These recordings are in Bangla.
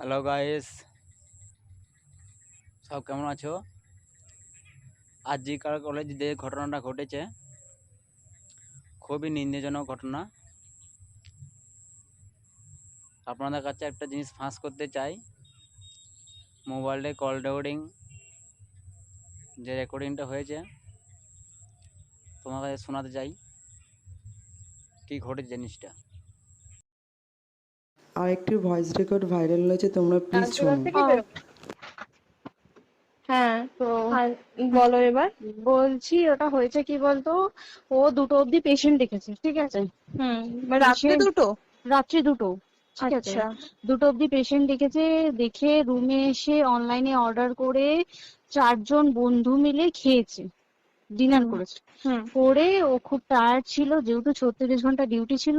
হ্যালো গাইস সব কেমন আছো? আজ কলেজ যে ঘটনাটা ঘটেছে। খুবই নিন্দজনক ঘটনা। আপনাদের কাছে একটা জিনিস ফাঁস করতে চাই। মোবাইলে কল রেকর্ডিং যে রেকর্ডিংটা হয়েছে, তোমার কাছে শোনাতে চাই। কি ঘটেছে জিনিসটা? আর একটি ভয়েস রেকর্ড ভাইরাল হয়েছে তোমরা প্লিজ শোনো। হ্যাঁ তো বলো এবার। বলছি ওটা হয়েছে কি বলতো? ও দুটো অবধি পেশেন্ট দেখেছে ঠিক আছে? হুম মানে রাত্রে দুটো? রাত্রি দুটো ঠিক আছে? আচ্ছা। দুটো অবধি পেশেন্ট দেখেছে দেখে রুমে এসে অনলাইনে অর্ডার করে চারজন বন্ধু মিলে খেয়েছে ডিনার করেছে। করে ও খুব টায়ার্ড ছিল যেহেতু ছত্রিশ ঘণ্টা ডিউটি ছিল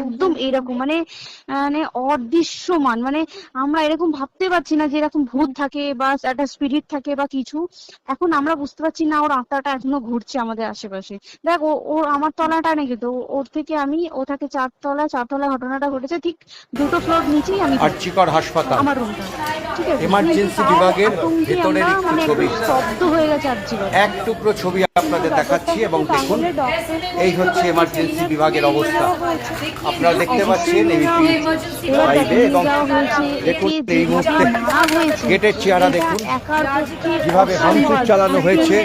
একদম এরকম মানে মানে অদৃশ্যমান মানে আমরা এরকম ভাবতে পারছি না যে এরকম ভূত থাকে বা একটা স্পিরিট থাকে বা কিছু। এখন আমরা বুঝতে পারছি না ওর আত্মাটা এখনও ঘুরছে আমাদের আশেপাশে। দেখ ও ওর আমার তলাটা নাকি তো ওর থেকে আমি ও থাকে চারতলা চারতলা ঘটনাটা ঘটেছে ঠিক দুটো ফ্লোর নিচেই আমি। আর্চিকর হাসপাতাল। আমার রুমটা ঠিক আছে? Emergency বিভাগের ভেতরের একটু মানে ছবি। স্তব্ধ হয়ে গেছে আর জীবন এক টুকরো ছবি আপনাদের দেখাচ্ছি এবং দেখুন এই হচ্ছে এমার্জেন্সি বিভাগের অবস্থা। আপনারা দেখতে পাচ্ছেন এবং দেখুন এই মুহূর্তে গেটের চেহারা দেখুন কীভাবে অসম্ভব। চালানো হয়েছে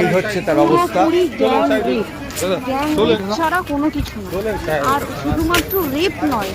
এই হচ্ছে তার অবস্থা ছাড়া কোনো কিছু না আর শুধুমাত্র রেপ নয়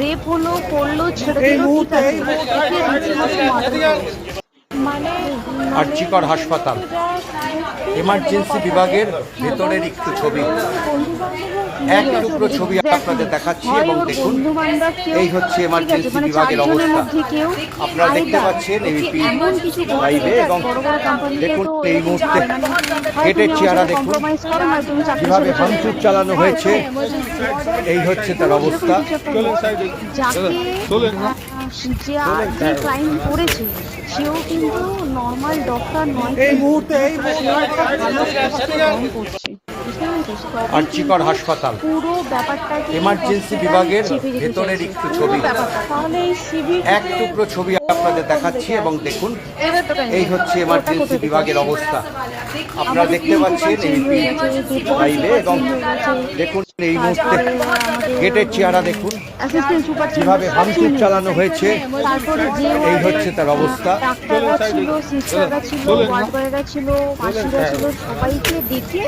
রেপ হলো করল ছেড়ে দিল। মানে আর্চিকর হাসপাতাল এমার্জেন্সি বিভাগের ভেতরের একটু ছবি এক টুকরো ছবি আপনাদের দেখাচ্ছি এবং দেখুন এই হচ্ছে মানে বিভাগের অবস্থা। আপনারা দেখতে পাচ্ছেন করতে লাইভে এবং দেখুন এই মুহূর্তে হয়, মানে গেটের চেহারা দেখুন কীভাবে ভাঙচুর চালানো হয়েছে হয়, এই হচ্ছে তার অবস্থা যে করেছে সেও কিন্তু নর্মাল ডক্টর নয় এই মুহূর্তে এই আর্চিকর হাসপাতাল। পুরো ব্যাপারটাকে এমার্জেন্সি বিভাগের ভেতরের একটু ছবি। তাহলে এই শিবির এক টুকরো ছবি আপনাদের দেখাচ্ছি এবং দেখুন এই হচ্ছে এমার্জেন্সি বিভাগের অবস্থা। আপনারা দেখতে পাচ্ছেন এমপি লাইভে এবং দেখুন এই মুহূর্তে গেটের চেহারা দেখুন। অ্যাসিস্ট্যান্ট সুপার কীভাবে ভাঙচুর চালানো হয়েছে তারপরে যে এই হচ্ছে তার অবস্থা। ডাক্তাররা ছিল সিস্টাররা ছিল ছিল মাসিরা ছিল সবাইকে ডেকে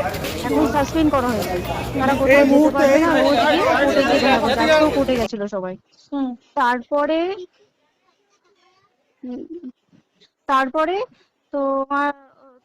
এখন সাসপেন্ড করা হয়েছে। তারা কোথাও যেতে পারবে না রোজ গিয়ে কোর্টে গিয়ে দেখা করছে আজকেও কোর্টে গেছিল সবাই। হুম। তারপরে তারপরে তোমার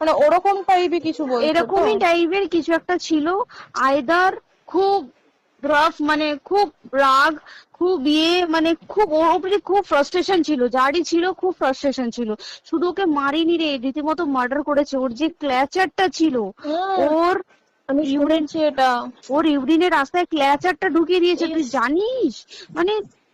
মানে ওরকম টাইপের কিছু বলছো এরকমই টাইপের কিছু একটা ছিল। আইদার খুব রাফ মানে খুব রাগ খুব ইয়ে মানে খুব ওর উপরে খুব ফ্রাস্ট্রেশন ছিল। যারই ছিল খুব ফ্রাস্ট্রেশন ছিল। শুধু ওকে মারিনি রে রীতিমতো মার্ডার করেছে। ওর যে ক্ল্যাচারটা ছিল ওর আমি শুনেছি এটা। ওর ইউরিনের রাস্তায় ক্ল্যাচারটা ঢুকিয়ে দিয়েছে। তুই জানিস? মানে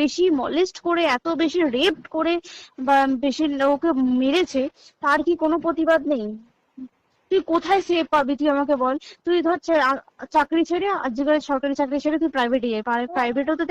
বেশি মলেস্ট করে, এত বেশি রেপ করে বা বেশি ওকে মেরেছে, তার কি কোনো প্রতিবাদ নেই? তুই কোথায় সেভ পাবি? তুই আমাকে বল। তুই ধর চাকরি ছেড়ে, আজকাল সরকারি চাকরি ছেড়ে তুই প্রাইভেটে যাই প্রাইভেটেও তো